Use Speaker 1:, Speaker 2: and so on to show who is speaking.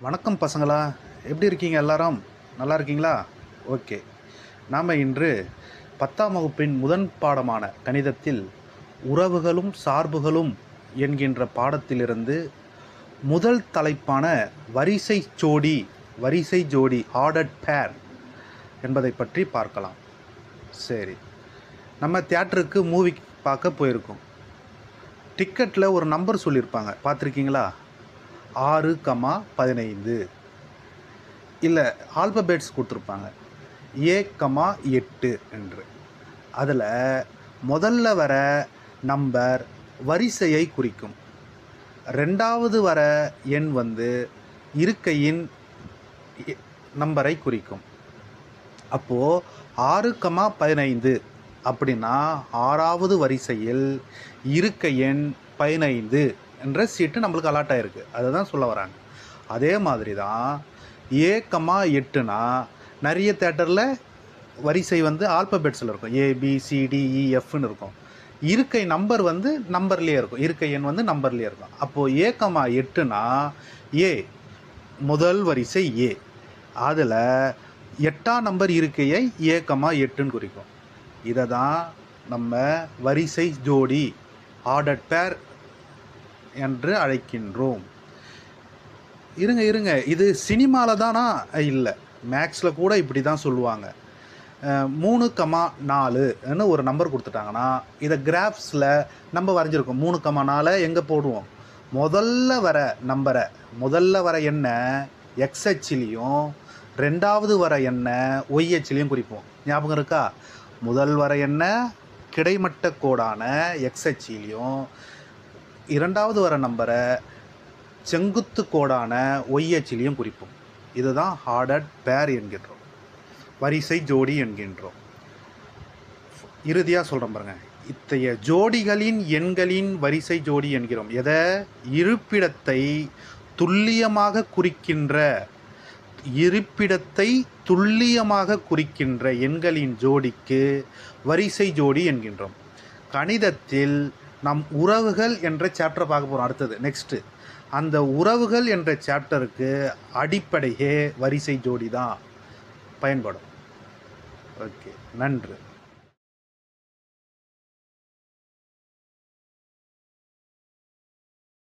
Speaker 1: வணக்கம் பசங்களா. எப்படி இருக்கீங்க எல்லாரும்? நல்லா இருக்கீங்களா? ஓகே. நாம் இன்று பத்தாம் வகுப்பின் முதன் பாடமான கணிதத்தில் உறவுகளும் சார்புகளும் என்கின்ற பாடத்திலிருந்து முதல் தலைப்பான வரிசை ஜோடி வரிசை ஜோடி ஆர்டர்ட் பேர் என்பதை பற்றி பார்க்கலாம். சரி. நம்ம தியேட்டருக்கு மூவி பார்க்க போயிருக்கோம். டிக்கெட்டில் ஒரு நம்பர் சொல்லியிருப்பாங்க. பார்த்துருக்கீங்களா? ஆறு கமா பதினைந்து. இல்லை ஆல்பபேட்ஸ் கொடுத்துருப்பாங்க. ஏ கமா எட்டு என்று. அதில் முதல்ல வர நம்பர் வரிசையை குறிக்கும். ரெண்டாவது வர எண் வந்து இருக்கையின் நம்பரை குறிக்கும். அப்போது ஆறு கமா பதினைந்து அப்படின்னா ஆறாவது வரிசையில் இருக்கை எண் பதினைந்து. என்ற சீட்டு நம்மளுக்கு அலாட் ஆகிருக்கு அதை தான் சொல்ல வராங்க. அதே மாதிரி தான் ஏ எட்டுனா நிறைய தேட்டரில் வரிசை வந்து ஆல்பபெட்ஸில் இருக்கும். ஏபிசிடிஇஎஃப்னு e, இருக்கும். இருக்கை நம்பர் வந்து நம்பர்லேயே இருக்கும். இருக்கை எண் வந்து நம்பர்லேயே இருக்கும். அப்போது ஏ எட்டுனா ஏ முதல் வரிசை ஏ அதில் எட்டாம் நம்பர் இருக்கையை ஏ எட்டுன்னு குறிக்கும். இதை தான் நம்ம வரிசை ஜோடி ஆர்டர் பேர் என்று அழைக்கின்றோம். இருங்க இருங்க. இது சினிமாவில் தானா இல்லை. மேக்ஸில் கூட இப்படி தான் சொல்லுவாங்க மூணு கமா நாலுன்னு ஒரு நம்பர் கொடுத்துட்டாங்கன்னா இதை கிராஃப்ஸில் நம்ம வரைஞ்சிருக்கோம். மூணு கமா நாலு எங்கே போடுவோம்? முதல்ல வர நம்பரை முதல்ல வர என்ன எக்ஸ் அச்சிலையும் ரெண்டாவது வர என்ன ஒய் அச்சிலையும் குறிப்போம். ஞாபகம் இருக்கா? முதல் வர என்ன கிடைமட்ட கோடான எக்ஸ் அச்சிலையும் இரண்டாவது வர நம்பரை செங்குத்து கோடான ஒய் அச்சிலையும் குறிப்போம். இதுதான் ஹார்டட் பேர் என்கின்றோம். வரிசை ஜோடி என்கின்றோம். இறுதியாக சொல்கிறோம் பாருங்க. இத்தகைய ஜோடிகளின் எண்களின் வரிசை ஜோடி என்கிறோம். எதை? இருப்பிடத்தை துல்லியமாக குறிக்கின்ற இருப்பிடத்தை துல்லியமாக குறிக்கின்ற எண்களின் ஜோடிக்கு வரிசை ஜோடி என்கின்றோம். கணிதத்தில் நம் உறவுகள் என்ற சாப்டரை பார்க்க போகிறோம் அடுத்தது நெக்ஸ்ட்டு அந்த உறவுகள் என்ற சாப்டருக்கு அடிப்படையே வரிசை ஜோடி தான் பயன்படும் ஓகே நன்று.